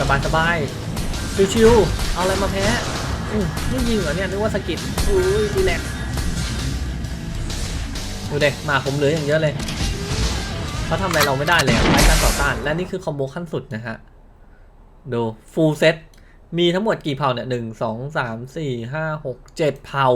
สบายสบายชิวๆเอาอะไรมาแพ้อืมนี่ยิงเหรอเนี่ยนึกว่าสะกิดอุ้ยดีแลกดูเด็กมาผมเหลืออย่างเยอะเลยเขาทำอะไรเราไม่ได้เลยไร้การต่อต้าน และนี่คือคอมโบขั้นสุดนะฮะ ดูฟูลเซตมีทั้งหมดกี่เผ่าเนี่ยหนึ่งสองสามสี่ห้าหกเจ็ดเผ่า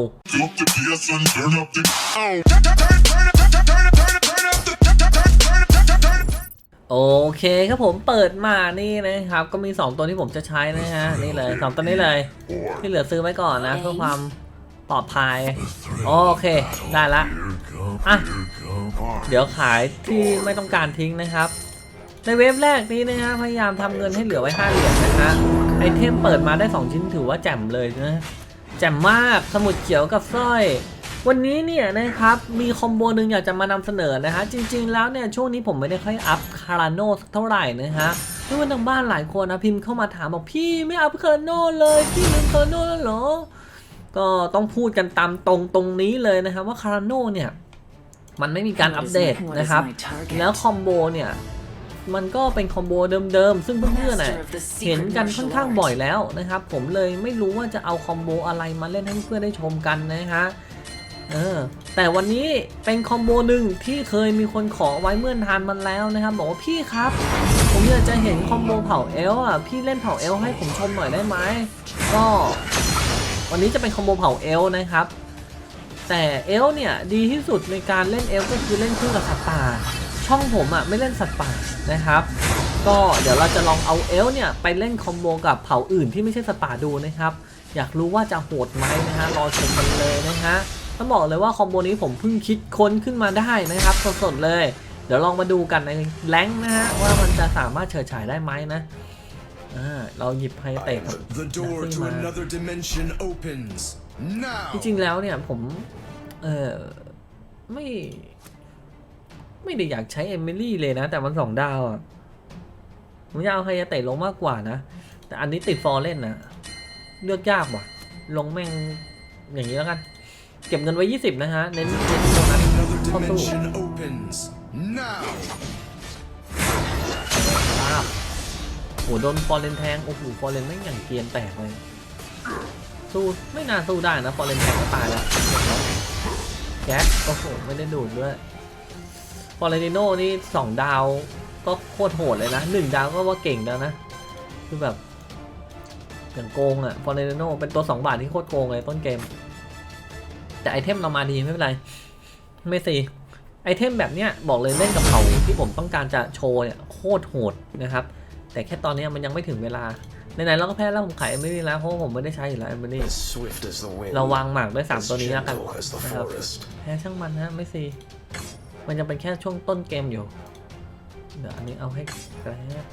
โอเคครับผมเปิดมานี่นะครับ ก็มี 2 ตัวที่ผมจะใช้นะฮะนี่เลย2ตัวนี้เลย ที่เหลือซื้อไว้ก่อนนะเพื่อความปลอดภัยโอเคได้ละอะเดี๋ยวขายที่ไม่ต้องการทิ้งนะครับ ในเว็บแรกนี้นะฮะพยายามทำเงินให้เหลือไว้5เหรียญนะฮะไอเทมเปิดมาได้ 2 ชิ้นถือว่าแจ่มเลยนะแจ่มมากสมุดเขียวกับสร้อย วันนี้เนี่ยนะครับมีคอมโบหนึ่งอยากจะมานำเสนอนะฮะจริง ๆ แล้วเนี่ยช่วงนี้ผมไม่ได้ค่อยอัพคาราโนสักเท่าไหร่นะฮะเพื่อนทางบ้านหลายคนนะพิมพ์เข้ามาถามบอกพี่ไม่อัพคาราโนเลยพี่ลืมคาราโนแล้วเหรอก็ต้องพูดกันตามตรงตรงนี้เลยนะครับว่าคาราโนเนี่ยมันไม่มีการอัปเดตนะครับ แล้วคอมโบเนี่ยมันก็เป็นคอมโบเดิมๆ ซึ่งเพื่อนๆน่ะเห็นกันค่อนข้างบ่อยแล้วนะครับ ผมเลยไม่รู้ว่าจะเอาคอมโบอะไรมาเล่นให้เพื่อนได้ชมกันนะฮะ เออ แต่วันนี้เป็นคอมโบหนึ่งที่เคยมีคนขอไว้เมื่อนานมันแล้วนะครับบอกว่าพี่ครับ ผมอยากจะเห็นคอมโบเผาเอลอะพี่เล่นเผาเอลให้ผมชมหน่อยได้ไหมก็วันนี้จะเป็นคอมโบเผาเอลนะครับ แต่เอลเนี่ยดีที่สุดในการเล่นเอลก็คือเล่นคู่กับสัตว์ป่าช่องผมอะไม่เล่นสัตว์ป่านะครับก็เดี๋ยวเราจะลองเอาเอลเนี่ยไปเล่นคอมโบกับเผ่าอื่นที่ไม่ใช่สัตว์ป่าดูนะครับ อยากรู้ว่าจะโหดไหมนะฮะรอชมกันเลยนะฮะ ต้องบอกเลยว่าคอมโบนี้ผมเพิ่งคิดค้นขึ้นมาได้นะครับสดๆเลย เดี๋ยวลองมาดูกันในแรงค์นะฮะว่ามันจะสามารถเฉิดฉายได้ไหมนะอ่าเราหยิบไฮเตะกับ The door นัก to ซี่มา another dimension opens จ now. ริงๆแล้วเนี่ยผมเออไม่ไม่ได้อยากใช้เอมิลี่เลยนะ แต่มันสองดาวอะ่ะผมอยากเอาไฮยาเตะลงมากกว่านะ แต่อันนี้ติดฟอร์เล่นนะ เลือกยากว่ะ ลงแม่งอย่างนี้แล้วกัน เก็บเงินไว้ 20 นะฮะ เน้นเน้นโบนัส Another เข้าสู้ dimension opens now. ภาพโหโดนฟอร์เรนแทง โอ้โห ฟอร์เรนไม่อย่างเกียนแตกเลย สู้ ไม่น่าสู้ได้นะ ฟอร์เรนแทงก็ตายแล้วแจ็คโอ้โห ไม่ได้ดูดด้วย ฟอร์เรนิโน่นี่สองดาวก็โคตรโหดเลยนะหนึ่งดาวก็ว่าเก่งแล้วนะ คือแบบอย่างโกงอะฟอร์เรนิโน่เป็นตัวสองบาทที่โคตรโกงเลยต้นเกม แต่ไอเทมเรามาดีไม่เป็นไร ไม่สิไอเทมแบบเนี้ยบอกเลยเล่นกับเขาที่ผมต้องการจะโชว์เนี่ยโคตรโหดนะครับ แต่แค่ตอนเนี้ยมันยังไม่ถึงเวลาไหนๆเราก็แพ้แล้วผมขายเอมิลี่แล้วเพราะว่าผมไม่ได้ใช้อยู่แล้วเอมิลี่ As swift as the wind. เราวางหมากด้วยสาม as ตัวนี้แล้วกัน gentle as the นะครับ forest. แพ้ช่างมันฮะไม่ซีมันยังเป็นแค่ช่วงต้นเกมอยู่เดี๋ยวอันนี้เอาให้แกรบ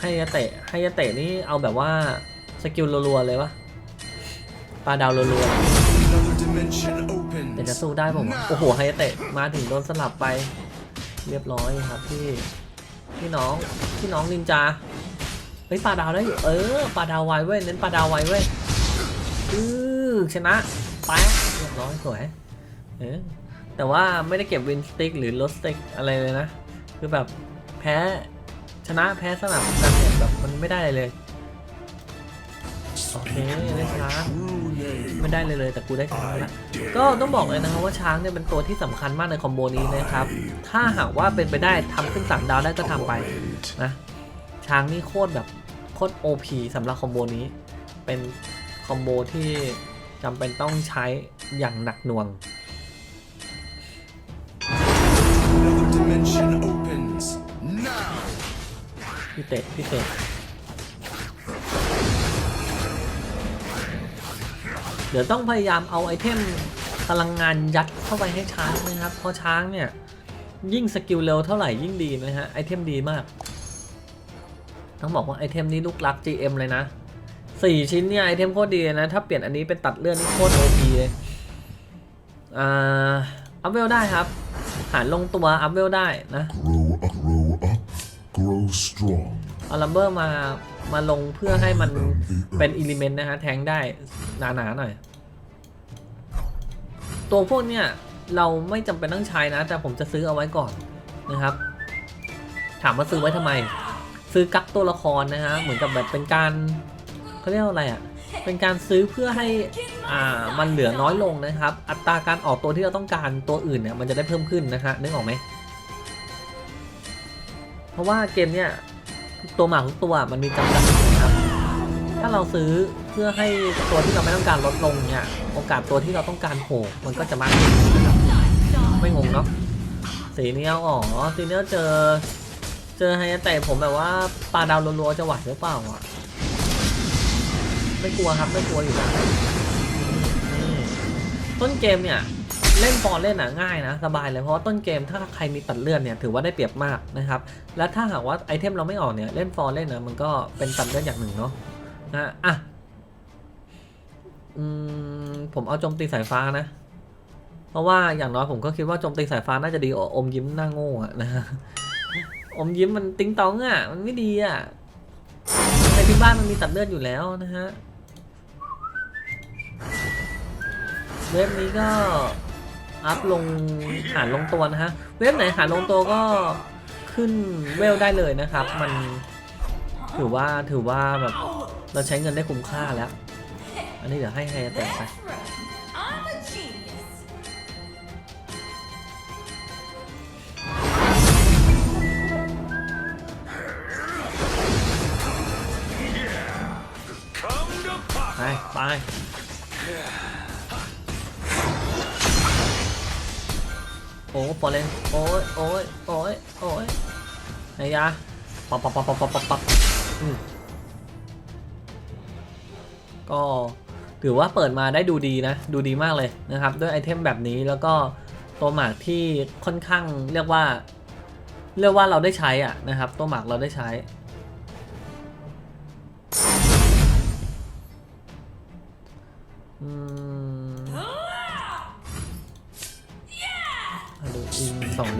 ให้ยาเตะให้ยาเตะนี่เอาแบบว่าสกิลรัวๆเลยวะปลาดาวรัว Another dimension ๆ แต่ opens จะสู้ได้ผมโอ้โหให้ยาเตะมาถึงโดนสลับไป เรียบร้อยครับพี่พี่น้องพี่น้องนินจาเฮ้ยปลาดาวได้อยู่เออปลาดาวไวเว้ยเน้นปลาดาวไวเว้ยอือชนะแป๊ะเรียบร้อยสวยเออแต่ว่าไม่ได้เก็บวินสติ๊กหรือลดสติ๊กอะไรเลยนะ คือแบบแพ้ชนะแพ้สลับกันเนี่ยแบบมันไม่ได้เลย โอเคได้ช้าง ไม่ได้เลยเลยแต่กูได้ช้างแล้วก็ต้องบอกเลยนะครับว่าช้างเนี่ยเป็นตัวที่สำคัญมากในคอมโบนี้นะครับ ถ้าหากว่าเป็นไปได้ทำขึ้นสามดาวได้ก็ทำไปนะช้างนี่โคตรแบบโคตร OP สำหรับคอมโบนี้ เป็นคอมโบที่จำเป็นต้องใช้อย่างหนักหน่วง Another dimension opens now. พี่เตะพี่เตะ เดี๋ยวต้องพยายามเอาไอเทมพลังงานยัดเข้าไปให้ช้างนะครับ เพราะช้างเนี่ย ยิ่งสกิลเร็วเท่าไหร่ยิ่งดีนะฮะไอเทมดีมาก ต้องบอกว่าไอเทมนี้ลูกรัก GM เลยนะสี่ชิ้นเนี่ยไอเทมโคตรดีเลยนะ ถ้าเปลี่ยนอันนี้เป็นตัดเลือดนี่โคตร OP เลยอ่าอัพเวลได้ครับ หารลงตัวอัพเวลได้นะ Grow up, grow up, grow strong. เอาลัมเบอร์มา มาลงเพื่อให้มันเป็นอิเลเมนต์นะฮะ แทงได้หนาๆหน่อย ตัวพวกเนี้ยเราไม่จำเป็นต้องใช้นะ แต่ผมจะซื้อเอาไว้ก่อนนะครับ ถามว่าซื้อไว้ทำไม ซื้อกักตัวละครนะฮะ เหมือนกับแบบเป็นการเขาเรียกอะไรอะ่ะ เป็นการซื้อเพื่อให้อ่ามันเหลือน้อยลงนะครับ อัตราการออกตัวที่เราต้องการตัวอื่นเนี่ยมันจะได้เพิ่มขึ้นนะฮะนึกออกไหมเพราะว่าเกมเนี่ย ตัวหมากทุกตัวมันมีจำกัดนะครับ ถ้าเราซื้อเพื่อให้ตัวที่เราไม่ต้องการลดลงเนี่ย โอกาสตัวที่เราต้องการโผล่มันก็จะมากขึ้นนะครับ ไม่งงเนาะ สีเนี้ยอ๋อ สีเนี้ยเจอ เจอไฮแต่ผมแบบว่าปลาดาวรัวๆจะไหวหรือเปล่าอะ ไม่กลัวครับไม่กลัวอยู่แล้วต้นเกมเนี่ย เล่นฟอร์เล่นอะง่ายนะสบายเลยเพราะว่าต้นเกมถ้าใครมีตัดเลื่อนเนี่ยถือว่าได้เปรียบมากนะครับและถ้าหากว่าไอเทมเราไม่ออกเนี่ยเล่นฟอร์เล่นนะมันก็เป็นตัดเลื่อนอย่างหนึ่งเนาะนะอะอืมผมเอาโจมตีสายฟ้านะ เพราะว่าอย่างน้อยผมก็คิดว่าโจมตีสายฟ้าน่าจะดีกว่าอมยิ้มหน้าโง่อะนะฮะอมยิ้มมันติ้งตองอะมันไม่ดีอะในที่บ้านมันมีตัดเลือดอยู่แล้วนะฮะเว็บนี้ก็ อัพลงหารลงตัวนะฮะ เว็บไหนหารลงตัวก็ขึ้นเวลได้เลยนะครับ มันถือว่าถือว่าแบบเราใช้เงินได้คุ้มค่าแล้ว อันนี้เดี๋ยวให้ให้แต่ไปไปไป ฟอร์เรนโอ้ยโอ้ยโอ้ยโอ้ยไอ้ยะปับปับปับปับปับปับปับก็ถือว่าเปิดมาได้ดูดีนะ ดูดีมากเลยนะครับ ด้วยไอเทมแบบนี้แล้วก็ตัวหมากที่ค่อนข้างเรียกว่า เรียกว่าเราได้ใช้อะนะครับ ตัวหมากเราได้ใช้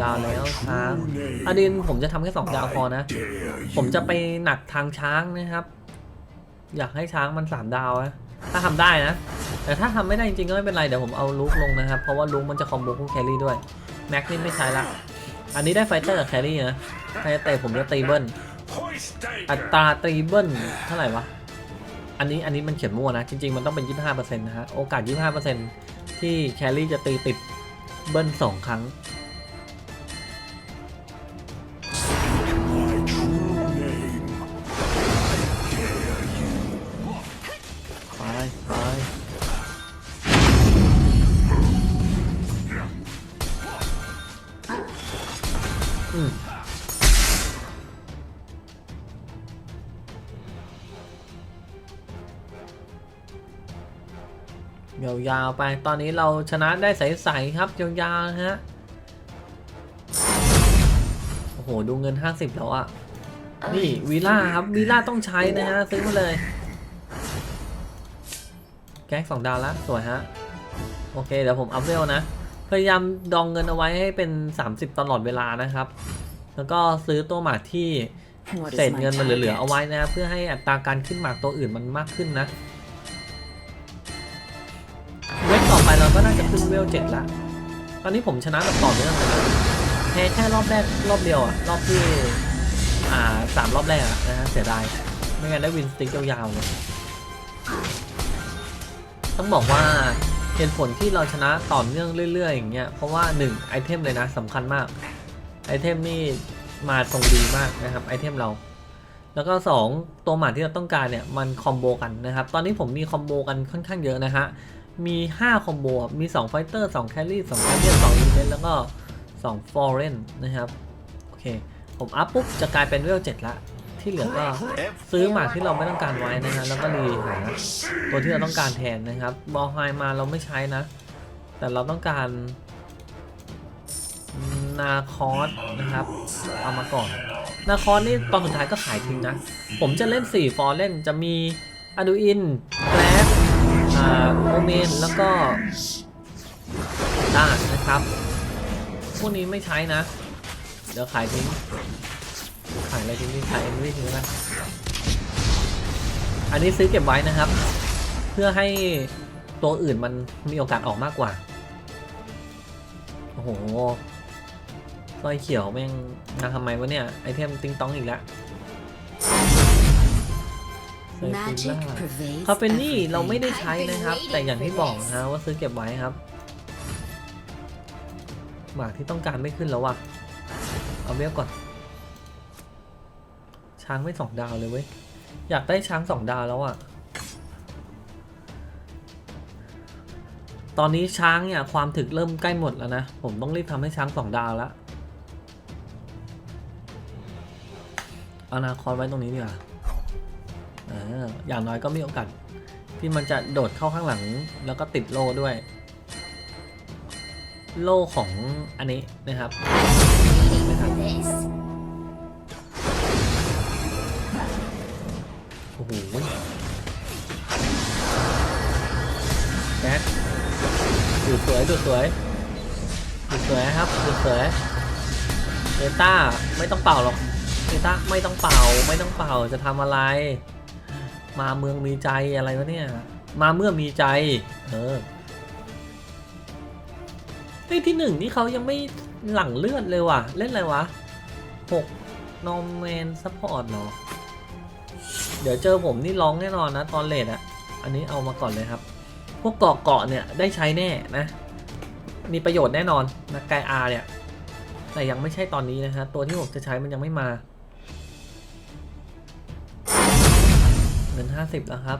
ดาวแล้วช้างอดินผมจะทำแค่สองดาวพอนะ ผมจะไปหนักทางช้างนะครับ อยากให้ช้างมันสามดาวนะถ้าทำได้นะ แต่ถ้าทำไม่ได้จริงๆก็ไม่เป็นไร เดี๋ยวผมเอาลุกลงนะครับ เพราะว่าลุกมันจะคอมโบคู่แครี่ด้วย แม็กนี่ไม่ใช้ละ อันนี้ได้ไฟเตอร์กับแครี่นะไฟเตอร์ผมจะตีเบิ้ล อัตราตีเบิ้ลเท่าไหร่วะ อันนี้อันนี้มันเขียนมั่วนะ จริงๆมันต้องเป็น 25%นะฮะ โอกาส 25%ที่แครี่จะตีติดเบิ้ลสองครั้งาวๆไป ตอนนี้เราชนะได้ใสๆครับยาวๆฮะ โอ้โห ดูเงิน 50 แล้วอะนี่วีล่าครับวีล่าต้องใช้นะฮะ ซื้อมาเลย แก๊กสองดาวแล้วสวยฮะ โอเค เดี๋ยวผมอัพเวลนะ พยายามดองเงินเอาไว้ให้เป็น 30 ตลอดเวลานะครับ แล้วก็ซื้อตัวหมากที่เศษเงินมันเหลือๆเอาไว้นะ เพื่อให้อัตราการขึ้นหมากตัวอื่นมันมากขึ้นนะ ขึ้นเวลเจ็ดละ ตอนนี้ผมชนะแบบต่อเนื่องเลยแพ้แค่รอบแรกรอบเดียวอะรอบที่ อ่าสามรอบแรกอะนะฮะเสียดาย ไม่งั้นได้วินสติ๊กยาวๆเลยต้องบอกว่าเหตุผลที่เราชนะต่อเนื่องเรื่อยๆอย่างเงี้ยเพราะว่า1ไอเทมเลยนะสำคัญมากไอเทมนี่มาตรงดีมากนะครับไอเทมเรา แล้วก็ 2 ตัวหมาที่เราต้องการเนี่ยมันคอมโบกันนะครับ ตอนนี้ผมมีคอมโบกันค่อนข้างเยอะนะฮะ มี 5 คอมโบ มี 2 ไฟเตอร์ 2 แคลรี่2แคลเรียน2อินเวนแล้วก็ 2 ฟอร์เรนนะครับ โอเค ผมอัพปุ๊บ จะกลายเป็นเวล7ละ ที่เหลือก็ซื้อหมากที่เราไม่ต้องการไว้นะฮะแล้วก็รีหาตัวที่เราต้องการแทนนะครับ บอลไฮมาเราไม่ใช้นะ แต่เราต้องการนาคอสนะครับ เอามาก่อน นาคอสนี่ตอนสุดท้ายก็ขายทิ้งนะ ผมจะเล่น 4 ฟอร์เล่นจะมีอดูอินแก โอเมนแล้วก็ด้านนะครับ พวกนี้ไม่ใช้นะ เดี๋ยวขายทิ้ง ขายอะไรทิ้งขายเอ็นวีทิ้งนะอันนี้ซื้อเก็บไว้นะครับ เพื่อให้ตัวอื่นมันมีโอกาสออกมากกว่า โอ้โหสร้อยเขียวแม่งมาทำไมวะเนี่ย ไอเทมติงต้องอีกแล้ว เซอร์คู Magic ล่า pervades คาเฟนี่ everything. เราไม่ได้ใช้นะครับ แต่อย่างที่บอกนะว่าซื้อเก็บไว้ครับ หมากที่ต้องการไม่ขึ้นแล้วว่ะเอาเวลก่อน ช้างไม่สองดาวเลยเว้ย อยากได้ช้างสองดาวแล้วอะตอนนี้ช้างเนี่ยความถึกเริ่มใกล้หมดแล้วนะ ผมต้องรีบทำให้ช้างสองดาวแล้วเอานาคอนไว้ตรงนี้ดีกว่าเออย่างน้อยก็มีโอกาสที่มันจะโดดเข้าข้างหลังแล้วก็ติดโล่ด้วย โล่ของอันนี้นะครับโอ้โหแกดูสวยดูสวยดูสวยครับดูสวยเอต้าไม่ต้องเป่าหรอกเอต้าไม่ต้องเป่าไม่ต้องเป่าจะทำอะไร มาเมืองมีใจอะไรวะเนี่ย มาเมื่อมีใจ เออเฮ้ยที่หนึ่งนี่เขายังไม่หลั่งเลือดเลยว่ะ เล่นอะไรวะหกนอมแมนซัพพอร์ตเหรอเดี๋ยวเจอผมนี่ร้องแน่นอนนะตอนเลทอะอันนี้เอามาก่อนเลยครับ พวกเกาะเกาะเนี่ยได้ใช้แน่นะ มีประโยชน์แน่นอนนะไกอาเนี่ย แต่ยังไม่ใช่ตอนนี้นะฮะ ตัวที่ผมจะใช้มันยังไม่มา เงินห้าสิบแล้วครับ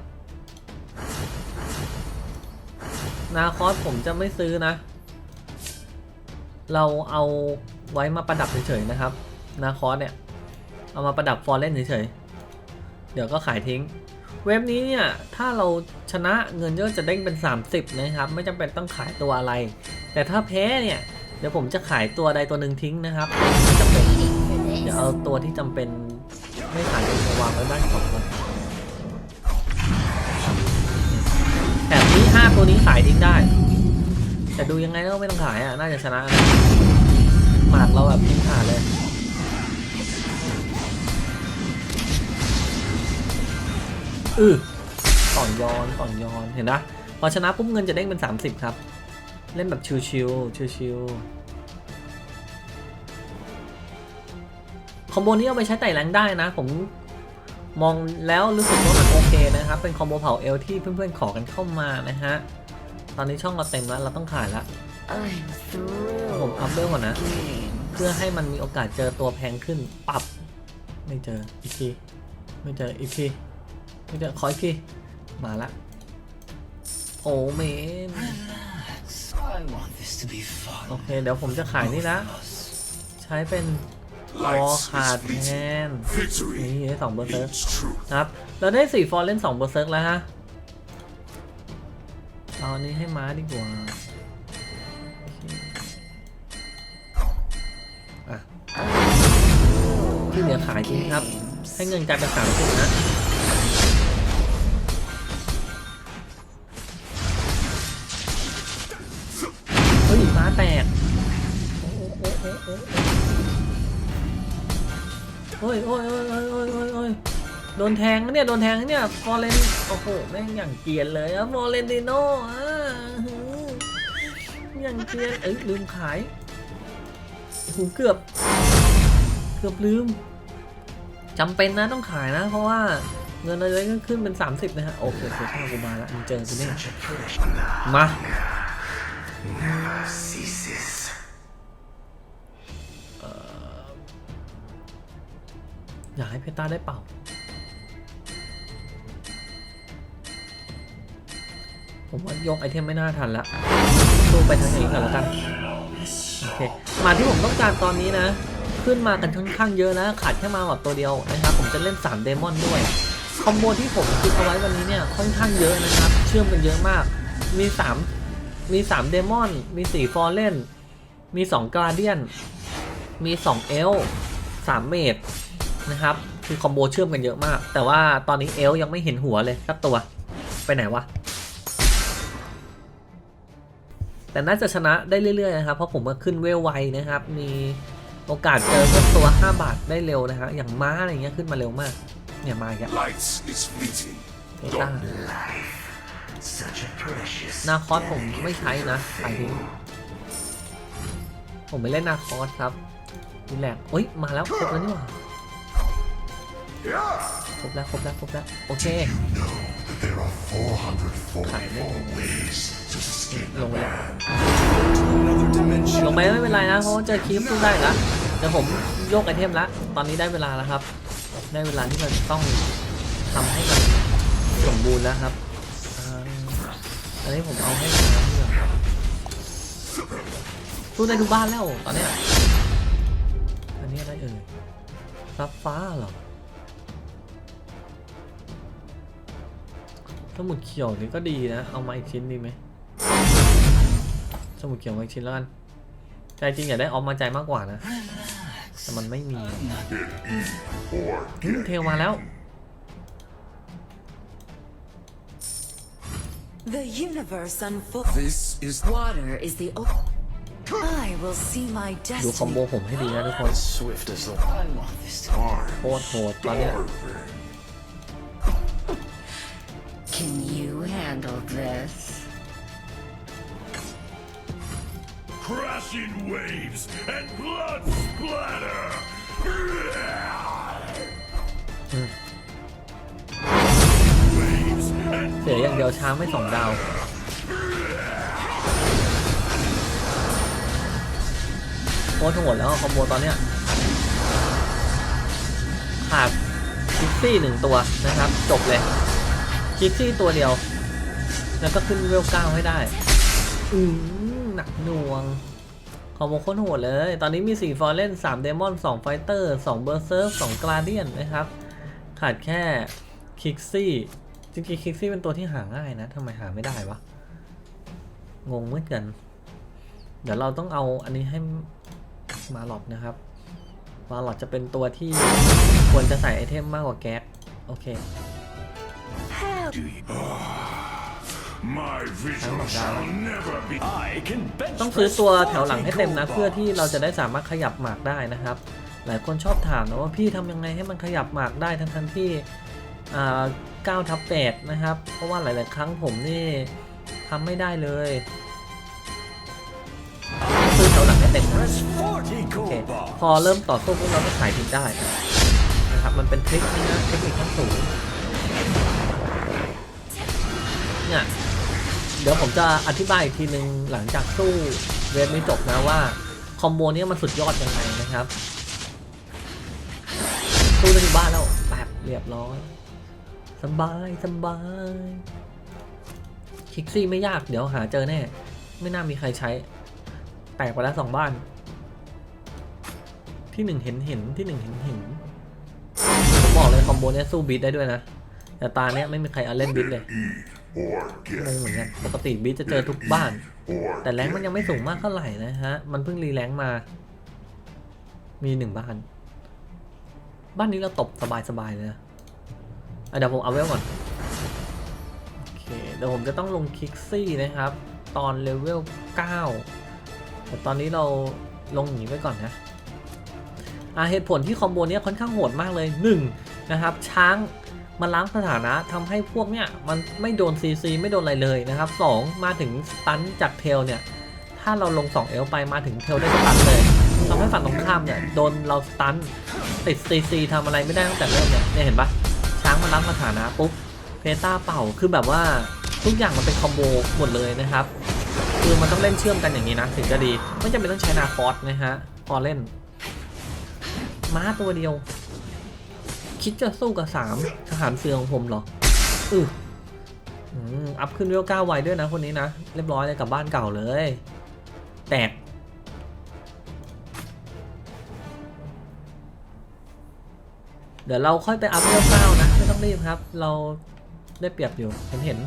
นาคอสผมจะไม่ซื้อนะ เราเอาไว้มาประดับเฉยๆนะครับ นาคอสเนี่ย เอามาประดับฟอร์เรนเฉยๆ เดี๋ยวก็ขายทิ้ง เว็บนี้เนี่ย ถ้าเราชนะเงินก็จะเด้งเป็น 30 นะครับ ไม่จำเป็นต้องขายตัวอะไร แต่ถ้าแพ้เนี่ย เดี๋ยวผมจะขายตัวใดตัวหนึ่งทิ้งนะครับไม่จำเป็นเดี๋ยวเอาตัวที่จำเป็นไม่ขายเป็นตัววางไว้บ้านของก่อน ตัวนี้ขายทิ้งได้ แต่ดูยังไงก็ไม่ต้องขายอะ น่าจะชนะหมากเราแบบทิ้งขาดเลยอือต่อนย้อนต่อนย้อนเห็นนะพอชนะปุ๊บเงินจะเด้งเป็น 30 ครับ เล่นแบบชิวๆชิวๆคอมโบนี้เอาไปใช้ไต่แรงได้นะ ผม มองแล้วรู้สึกว่ามันโอเคนะครับ เป็นคอมโบเผาเอลที่เพื่อนๆขอกันเข้ามานะฮะ ตอนนี้ช่องเราเต็มแล้วเราต้องขายแล้ว I'm through. ผมอัพเวลก่อนนะ Game. เพื่อให้มันมีโอกาสเจอตัวแพงขึ้นปรับ ไม่เจออีกทีไม่เจออีกทีไม่เจอขออีกทีมาละโอเมน I want this to be fun. โอเค เดี๋ยวผมจะขายนี่ละ ใช้เป็น ออขาดแทน Victory นี่ได้สองเบอร์เซิร์ก means truth. นะครับ เราได้สี่ฟอร์เล่นสองเบอร์เซิร์กแล้วฮะ เอาอันนี้ให้ม้าดีกว่าโอเคอะที่เหลือขายทิ้งครับ ให้เงินกลายเป็นสามสิบนะ โอ้โอ้โอ้โอ้โอ้โอ้ยโอ้ยโอ้ยโอ้ยโดนแทงนะเนี่ยโดนแทงนะเนี่ยฟอร์เรนโอ้โหแม่งอย่างเกรียนเลยอะฟอร์เรนติโน่อะอย่างเกรียนเอ้ยลืมขายโอ้โหเกือบ เกือบลืมจำเป็นนะต้องขายนะ เพราะว่าเงินอะไรก็ขึ้นเป็น 30 นะฮะ โอเคโอเคถ้ากูมาแล้วมึงเจอกูเนี่ยมา อยากให้เพต้าได้เป่า ผมว่ายกไอเทมไม่น่าทันละสู้ไปทางนี้ก่อนแล้วกัน โอเค มาที่ผมต้องการตอนนี้นะ ขึ้นมากันค่อนข้างเยอะนะ ขาดแค่มาแบบตัวเดียวนะครับ ผมจะเล่น 3 เดมอนด้วย คอมโบที่ผมคิดเอาไว้วันนี้เนี่ยค่อนข้างเยอะนะครับ เชื่อมกันเยอะมาก มี 3 มี 3 เดมอน มี 4 ฟอร์เรนมี 2กราเดียน มี 2 เอล 3 เมด นะครับ คือคอมโบเชื่อมกันเยอะมาก แต่ว่าตอนนี้เอลยังไม่เห็นหัวเลยสักตัว ไปไหนวะ แต่น่าจะชนะได้เรื่อยๆนะครับ เพราะผมก็ขึ้นเวลไวนะครับ มีโอกาสเจอพวกตัว 5 บาทได้เร็วนะฮะ อย่างม้าอะไรเงี้ยขึ้นมาเร็วมาก เนี่ยมาอีกแล้ว Lights is fleeting. เอต้า Such a precious. นาคอสผมไม่ใช้นะขายทิ้งผมไม่เล่นนาคอสครับนี่แหละโอ้ย มาแล้วครบแล้วนี่หว่า ครบแล้วครบแล้วครบแล้วโอเค There are 444 ways to skin ลงไปแล้ว Another dimension. ลงไปไม่เป็นไรนะเพราะว่าเจอคลิปสู้ได้ละเดี๋ยวผมโยกไอเทมละตอนนี้ได้เวลาแล้วครับ ได้เวลาที่เราจะต้องทำให้มันสมบูรณ์แล้วครับอ่าอันนี้ผมเอาให้น้ำเพื่อนสู้ได้ทุกบ้านแล้วตอนเนี้ยอันนี้อะไรเอ่ยซับฟ้าเหรอ สมุดเขียวนี่ก็ดีนะ เอามาอีกชิ้นดีไหมสมุดเขียวมาอีกชิ้นแล้วกัน ใจจริงอยากได้ออฟมาใจมากกว่านะ แต่มันไม่มี or อืมเทลมาแล้ว The universe unfolds. This is Water is the o- I will see my ดูคอมโบ destiny. ผมให้ดีนะทุกคน Swift as the. I want this to โคตรโหดตอนเนี้ย Can you handle this? crashing waves and blood splatter. เสียอย่างเดียวช้างไม่สองดาวโคตรโหดแล้วอะคอมโบตอนเนี้ยขาดคิกซี่หนึ่งตัวนะครับ จบเลย คิกซี่ตัวเดียว แล้วก็ขึ้นเวลเก้าให้ได้ อืมหนักหน่วงคอมโคตรโหดเลย ตอนนี้มี4ฟอร์เรน3เดมอน2ไฟเตอร์2เบอร์เซิร์ฟ2กราเดียนนะครับ ขาดแค่คิกซี่จริงๆคิกซี่เป็นตัวที่หาง่ายนะทำไมหาไม่ได้วะ งงเหมือนกัน เดี๋ยวเราต้องเอาอันนี้ให้มาหลอดนะครับ มาหลอดจะเป็นตัวที่ควรจะใส่ไอเทมมากกว่าแก๊กโอเค ต้องซื้อตัวแถวหลังให้เต็มนะ เพื่อที่เราจะได้สามารถขยับหมากได้นะครับ หลายคนชอบถามนะว่าพี่ทำยังไงให้มันขยับหมากได้ทั้งทันๆที่อ่า9ทับ8นะครับ เพราะว่าหลาย ๆ ครั้งผมนี่ทำไม่ได้เลยซื้อแถวหลังให้เต็มนะ Press 40โอเค gold bar. พอเริ่มต่อสู้พวกเราก็ถ่ายทิ้งได้นะครับมันเป็นทริคนะเทคนิคขั้นสูง เนี่ย เดี๋ยวผมจะอธิบายอีกทีนึงหลังจากสู้เวฟนี้จบนะว่า คอมโบนี้มันสุดยอดยังไงนะครับ สู้ได้ที่บ้านแล้วแปบเรียบร้อยสบายสบายคิกซี่ไม่ยากเดี๋ยวหาเจอแน่ ไม่น่ามีใครใช้ แตกไปแล้วสองบ้าน ที่หนึ่งเห็นเห็นที่หนึ่งเห็นเห็นผมบอกเลยคอมโบนี้สู้บีทได้ด้วยนะแต่ตาเนี้ยไม่มีใครเอาเล่นบีทเลย งงเหมือนกันปกติบีจะเจอทุกบ้าน แต่แรงมันยังไม่สูงมากเท่าไหร่นะฮะ มันเพิ่งรีแรงมา มีหนึ่งบ้าน บ้านนี้เราตบสบายๆเลยนะเดี๋ยวผมเอาไว้ก่อน โอเค เดี๋ยวผมจะต้องลงคิกซี่นะครับ ตอนเลเวล 9 แต่ตอนนี้เราลงอย่างนี้ไว้ก่อนนะอะเหตุผลที่คอมโบนี้ค่อนข้างโหดมากเลย 1 นะครับ ช้าง มันล้างสถานะทำให้พวกเนี้ยมันไม่โดน CC ไม่โดนอะไรเลยนะครับ 2 มาถึงสตันจากเทลเนี่ย ถ้าเราลง 2 เอลไปมาถึงเทลได้สตันเลยทำให้ฝั่งตรงข้ามเนี่ยโดนเราสตันติด CC ทำอะไรไม่ได้ตั้งแต่เริ่มเนี่ยเนี่ยเห็นปะช้างมันล้างสถานะปุ๊บเพต้าเป่าคือแบบว่าทุกอย่างมันเป็นคอมโบหมดเลยนะครับคือมันต้องเล่นเชื่อมกันอย่างนี้นะถึงจะดีไม่จำเป็นต้องใช้นาคอสนะฮะพอเล่นม้าตัวเดียว คิดจะสู้กับสามทหารเสือของผมเหรออืออืมอัพขึ้นเวลเก้าไวด้วยนะคนนี้นะ เรียบร้อยเลยกลับบ้านเก่าเลย แตก เดี๋ยวเราค่อยไปอัพเวลเก้านะ ไม่ต้องรีบครับ เราได้เปรียบอยู่เห็นเห็น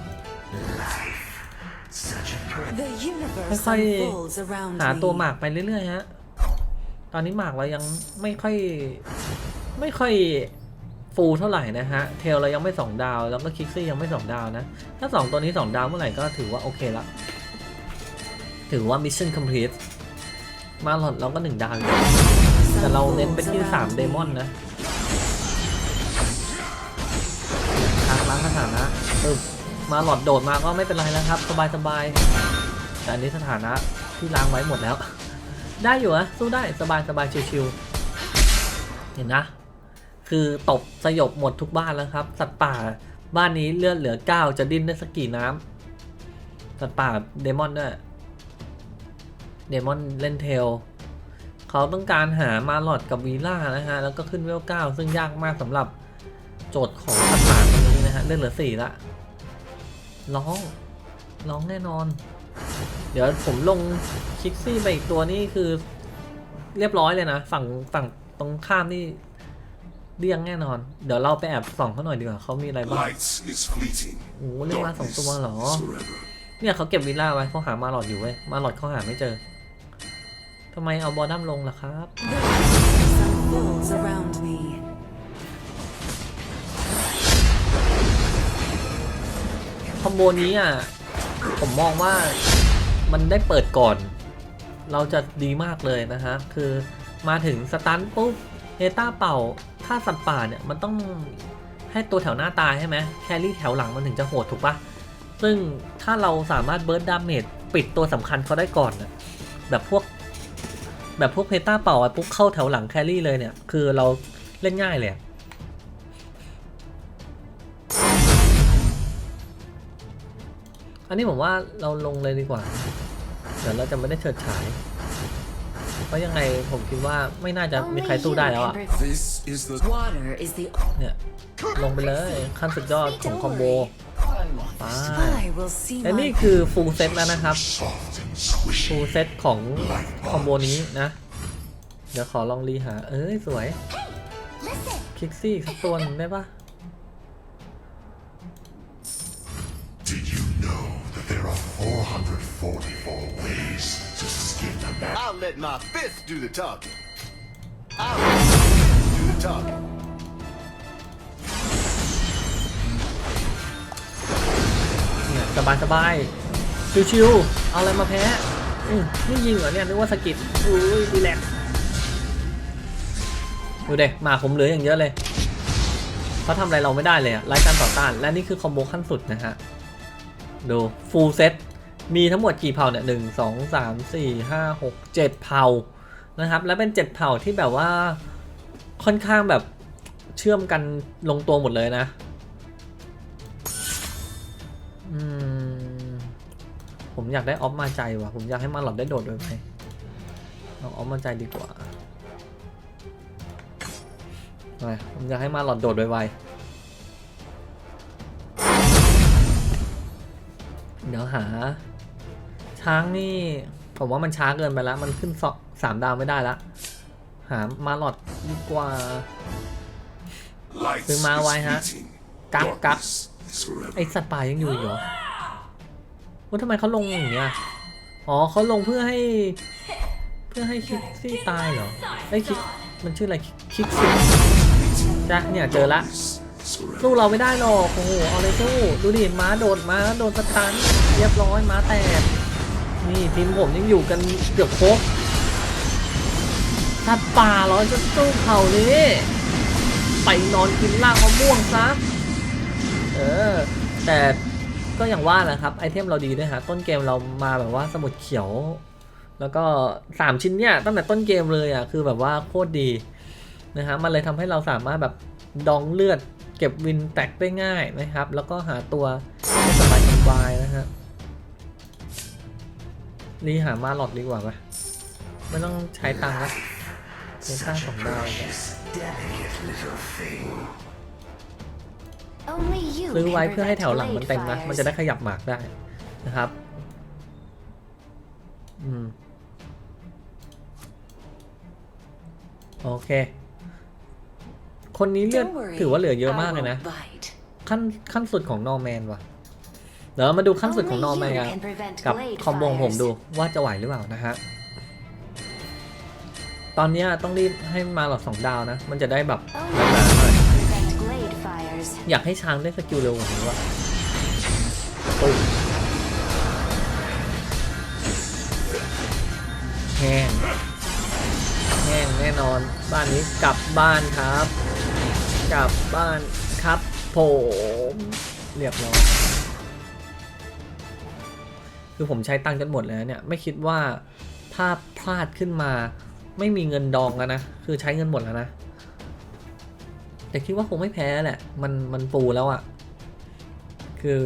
ค่อยๆหาตัวหมากไปเรื่อยๆฮะ ตอนนี้หมากเรายังไม่ค่อย ไม่ค่อย ฟูเท่าไหร่นะฮะ เทลเรายังไม่สองดาว แล้วก็คิกซี่ยังไม่สองดาวนะ ถ้าสองตัวนี้สองดาวเมื่อไหร่ก็ถือว่าโอเคละ ถือว่ามิชชั่นคอมพลีทมาหลอดเราก็หนึ่งดาวแต่เราเน้นไปที่สามเดมอนนะทางล้างสถานะมาหลอดโดดมาก็ไม่เป็นไรแล้วครับ สบายๆแต่อันนี้สถานะที่ล้างไว้หมดแล้ว ได้อยู่อะสู้ได้สบายสบายชิวๆเห็นนะ คือตบสยบหมดทุกบ้านแล้วครับ สัตว์ป่าบ้านนี้เลือดเหลือ 9 จะดิ้นได้สักกี่น้ำสัตว์ป่าเดมอนด้วยเดมอนเล่นเทลเขาต้องการหามาลอดกับวีล่านะฮะ แล้วก็ขึ้นเวล9ซึ่งยากมากสำหรับโจทย์ของสัตว์ป่าคนนี้นะฮะ เลือดเหลือ4ละร้องร้องแน่นอน เดี๋ยวผมลงคิกซี่ไปอีกตัวนี่คือเรียบร้อยเลยนะ ฝั่งฝั่งตรงข้ามนี่ เดี้ยงแน่นอน เดี๋ยวเราไปแอบส่องเขาหน่อยดีกว่าเขามีอะไรบ้าง Light is fleeting. โอ้โหเรียกมาสองตัวเหรอ Forever. เนี่ยเขาเก็บวิลล่าไว้เขาหามาหลอดอยู่เว้ย มาหลอดเขาหาไม่เจอทำไมเอาบอดัมลงล่ะครับ Some fools around me. คอมโบนี้อะ ผมมองว่ามันได้เปิดก่อน เราจะดีมากเลยนะฮะ คือมาถึงสตันปุ๊บเฮต้าเป่า ถ้าสัตว์ป่าเนี่ยมันต้องให้ตัวแถวหน้าตายใช่ไหมแครี่แถวหลังมันถึงจะโหดถูกปะซึ่งถ้าเราสามารถเบิร์ดดาเมจปิดตัวสำคัญเขาได้ก่อนน่ะแบบพวก แบบพวกเพต้าเป่าอะปุ๊บเข้าแถวหลังแครี่เลยเนี่ย คือเราเล่นง่ายเลยอะอันนี้ผมว่าเราลงเลยดีกว่า เดี๋ยวเราจะไม่ได้เฉิดฉาย เพราะยังไงผมคิดว่าไม่น่าจะมี Only ใครสู้ได้ you แล้วอะ can prevent- This is the Water is the เนี่ยลงไปเลยขั้นสุดยอดของคอมโบไป I will see และนี่ my คือฟูลเซตแล้วนะครับ Soft and ฟูล squishy. เซตของคอมโบนี้นะ เดี๋ยวขอลองรีหา เอ้ย สวยคิกซี่สักตัวหนึงได้ปะ Did you know that there are 444 I'll let my fist do the talking. I'll let my fist do the talking. สบายสบายชิวๆเอาอะไรมาแพ้อืมนี่ยิงเหรอเนี่ยนึกว่าสกิดอุ้ยดีแลกดูเด็กมาผมเหลืออย่างเยอะเลยเขาทำอะไรเราไม่ได้เลยอะไร้การต่อต้าน และนี่คือคอมโบขั้นสุดนะฮะ ดูฟูลเซต มีทั้งหมดกี่เผ่าเนี่ยหนึ่งสองสามสี่ห้าหกเจ็ดเผ่านะครับ และเป็นเจ็ดเผ่าที่แบบว่าค่อนข้างแบบเชื่อมกันลงตัวหมดเลยนะมผมอยากได้ออฟมาใจว่ะ ผมอยากให้มาหลอดได้โดดด้วยไหมเอาออฟมาใจดีกว่าไปผมอยากให้มาหลอดโดดไวๆเดี๋ยวหา ช้างนี่ ผมว่ามันช้าเกินไปแล้ว มันขึ้นสองสามดาวไม่ได้ละหามาหลอดดีกว่า Light Từ ma is quay hả? fleeting. Cắt, cắt. Darkness is forever. ไอสัตว์ป่ายังอยู่อีกเหรอว่าทำไมเขาลงอย่างเงี้ยอ๋อเขาลงเพื่อให้ เพื่อให้คิกซี่ตายเหรอไอคิกมันชื่ออะไรคิกซี่จ้ะเนี่ยเจอละสู้เราไม่ได้หรอกโอ้โหเอาเลยสู้ดูดิม้าโดดม้าโดนสตันเรียบร้อยม้าแตก นี่ทีมผมยังอยู่กันเกือบครบสัตว์ป่าเหรอจะสู้เขานี้ไปนอนกินรากมะม่วงซะ เออ แต่ก็อย่างว่าแหละครับไอเทมเราดีด้วยฮะต้นเกมเรามาแบบว่าสมุดเขียว แล้วก็สามชิ้นเนี่ยตั้งแต่ต้นเกมเลยอะคือแบบว่าโคตรดีนะฮะมันเลยทำให้เราสามารถแบบดองเลือด เก็บวินแตกได้ง่ายนะครับ แล้วก็หาตัวได้สบายสบายนะฮะ รีหามาหลอดดีกว่าปะไม่ต้องใช้ตังค์ละใช้ตังค์สองดาวอีกอะ Only you ซื้อ can ไว้เพื่อให้ prevent แถวหลังมัน blade เต็มนะ มันจะได้ fires. ขยับหมากได้นะครับ อืม โอเค คนนี้เลือด Don't worry, ถือว่าเหลือเยอะ I มากเลยนะ won't bite. ขั้นขั้นสุดของนอร์แมนว่ะ เดี๋ยวเรามาดูขั้นสุดของนอร์แมน Only กัน you can prevent กับ blade คอมโบของผม fires. ดูว่าจะไหวหรือเปล่านะฮะตอนเนี้ยต้องรีบให้มาหลอดสองดาวนะ มันจะได้แบบ Only หนาๆหน่อย you can prevent blade fires. อยากให้ช้างได้สกิลเร็วกว่านี้ว่ะปึ๊บแห้งแห้งแน่นอน บ้านนี้กลับบ้านครับ กลับบ้านครับผมเรียบร้อย คือผมใช้ตังค์จนหมดแล้วเนี่ยไม่คิดว่าถ้าพลาดขึ้นมา ไม่มีเงินดองแล้วนะคือใช้เงินหมดแล้วนะแต่คิดว่าคงไม่แพ้แหละมันมันปูแล้วอะคือ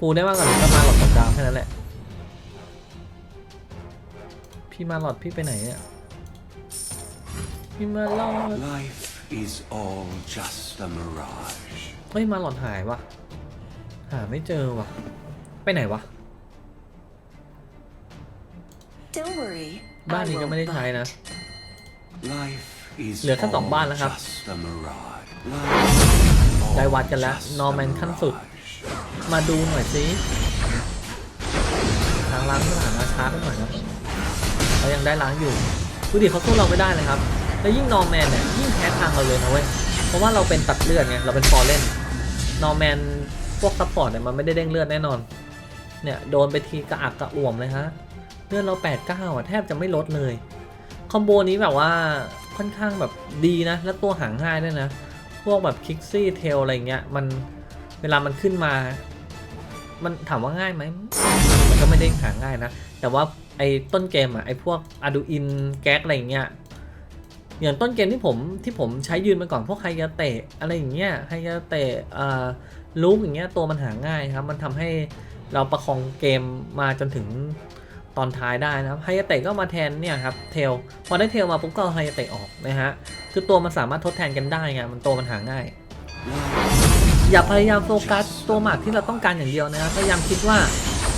ปูได้มากกว่านี้ก็มาหลอดสองดาวแค่นั้นแหละ พี่มาหลอดพี่ไปไหนเนี่ยพี่มาหลอด Life is all just a mirage. เฮ้ยมาหลอดหายวะหาไม่เจอวะไปไหนวะ worry. บ้าน I นี้ก็ will ไม่ได้ใช้นะ Life is เหลือแค่สองบ้านแล้วครับ just a mirage. Life is all ได้วัดกันแล้ว just a นอร์แมนขั้นสุด mirage. มาดูหน่อยสิทางล้างสถานะช้าไปหน่อยนะเรายังได้ล้างอยู่ดูดิเขาสู้เราไม่ได้เลยครับ แล้วยิ่งนอร์แมนเนี่ยยิ่งแพ้ทางเราเลยนะเว้ย เพราะว่าเราเป็นตัดเลือดไง เราเป็นฟอร์เล่น นอร์แมนพวกซัพพอร์ตเนี่ยมันไม่ได้เด้งเลือดแน่นอน เนี่ยโดนไปทีกระอักกระอ่วมเลยฮะเลือดเรา8ปดเก้าอะแทบจะไม่ลดเลย คอมโบนี้แบบว่าค่อนข้างแบบดีนะ แล้วตัวหางง่ายด้วยนะ พวกแบบคิกซี่เทลอะไรเงี้ยมันเวลามันขึ้นมา มันถามว่าง่ายไหมมันก็ไม่ได้หาง่ายนะ แต่ว่าไอ้ต้นเกมอะไอ้พวกอาดูอินแก๊กอะไรอย่างเงี้ยอย่างต้นเกมที่ผมที่ผมใช้ยืนมาก่อนพวกไฮยาเตะอะไรอย่างเงี้ยไฮยาเตะลูกอย่างเงี้ยตัวมันหาง่ายครับ มันทำให้เราประคองเกมมาจนถึง ตอนท้ายได้นะครับไฮยาเตะก็มาแทนเนี่ยครับเทลพอได้เทลมาปุ๊บก็ไฮยาเตะออกนะฮะคือตัวมันสามารถทดแทนกันได้ไงมันตัวมันหาง่าย อย่าพยายามโฟกัสตัวหมากที่เราต้องการอย่างเดียวนะครับพยายามคิดว่า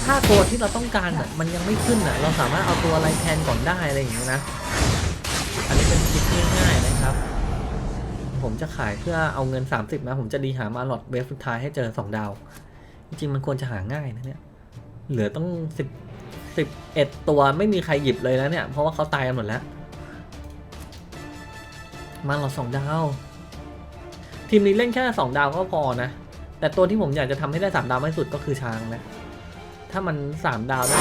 ถ้าตัวที่เราต้องการอะมันยังไม่ขึ้นอะเราสามารถเอาตัวอะไรแทนก่อนได้อะไรอย่างนี้นะ อันนี้เป็นคิดง่ายๆนะครับ ผมจะขายเพื่อเอาเงิน 30 นะ ผมจะดีหามาหลอดเวฟสุดท้ายให้เจอ 2 ดาว จริงๆมันควรจะหาง่ายนะเนี่ย เหลือต้อง 10 11 ตัวไม่มีใครหยิบเลยแล้วเนี่ย เพราะว่าเขาตายกันหมดแล้ว มาหลอด2ดาว ทีมนี้เล่นแค่2ดาวก็พอนะ แต่ตัวที่ผมอยากจะทำให้ได้3ดาวมากที่สุดก็คือช้างนะ ถ้ามัน3ดาวได้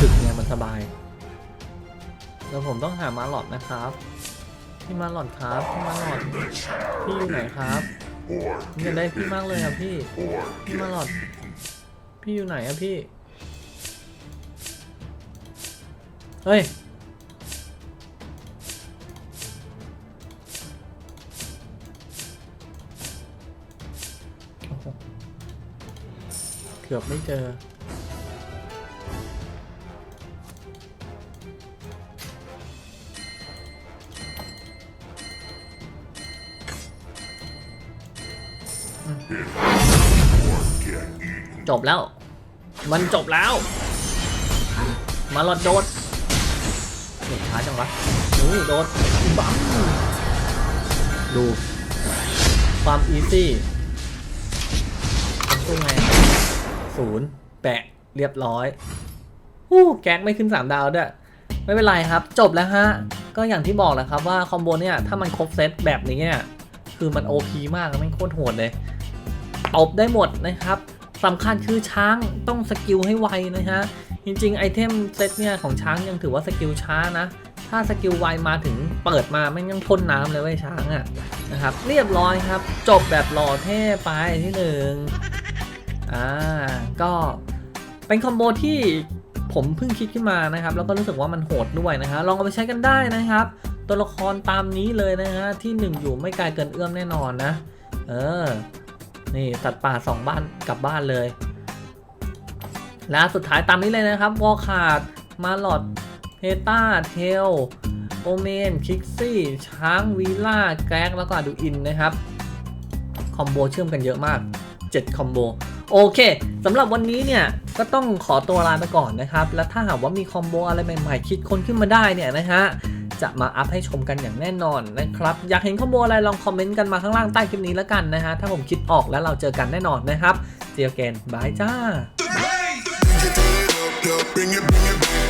ถึกเนี่ยมันสบาย แล้วผมต้องหามาหลอดนะครับพี่มาหลอดครับพี่มาหลอดพี่อยู่ไหนครับผมอยากได้พี่มากเลยครับพี่พี่มาหลอดพี่อยู่ไหนอะพี่ เฮ้ย เกือบไม่เจอ จบแล้ว มันจบแล้ว มาหลอดโดด หช้าจังวะนี่โดดบัมดู ความอีซี่ทำตัวไงศูนย์แปะเรียบร้อยฮู้แก๊กไม่ขึ้น 3 ดาวด้วย ไม่เป็นไรครับ จบแล้วฮะ ก็อย่างที่บอกแหละครับว่าคอมโบเนี่ยถ้ามันครบเซตแบบนี้เนี่ยคือมัน OP มากมันโคตรโหดเลยตบได้หมดนะครับสำคัญคือช้างต้องสกิลให้ไวนะฮะ จริงๆ ไอเทมเซตเนี่ยของช้างยังถือว่าสกิลช้านะ ถ้าสกิลไวมาถึงเปิดมาไม่งยังพ่นน้ำเลยเว้ยช้างอะ่ะนะครับเรียบร้อยครับ จบแบบหล่อเท่ไปที่หนึ่งอ่าก็เป็นคอมโบที่ผมเพิ่งคิดขึ้นมานะครับ แล้วก็รู้สึกว่ามันโหดด้วยนะฮะลองเอาไปใช้กันได้นะครับ ตัวละครตามนี้เลยนะฮะที่หนึ่งอยู่ไม่ไกลเกินเอื้อมแน่นอนนะ เออ นี่สัตว์ป่าสองบ้านกลับบ้านเลย และสุดท้ายตามนี้เลยนะครับวอลขาดมาลอดเฮต้าเทลโอเมนคิกซี่ ช้างวีล่าแกรกแล้วก็ดูอินนะครับ คอมโบเชื่อมกันเยอะมาก 7 คอมโบ โอเคสำหรับวันนี้เนี่ย ก็ต้องขอตัวลาไปก่อนนะครับ แล้วถ้าหากว่ามีคอมโบอะไรใหม่ๆ คิดค้นขึ้นมาได้เนี่ยนะฮะ จะมาอัพให้ชมกันอย่างแน่นอนนะครับ อยากเห็นคอมโบอะไรลองคอมเมนต์กันมาข้างล่างใต้คลิปนี้แล้วกันนะฮะ ถ้าผมคิดออกแล้วเราเจอกันแน่นอนนะครับเจอกันบายจ้า Bring it, bring it back,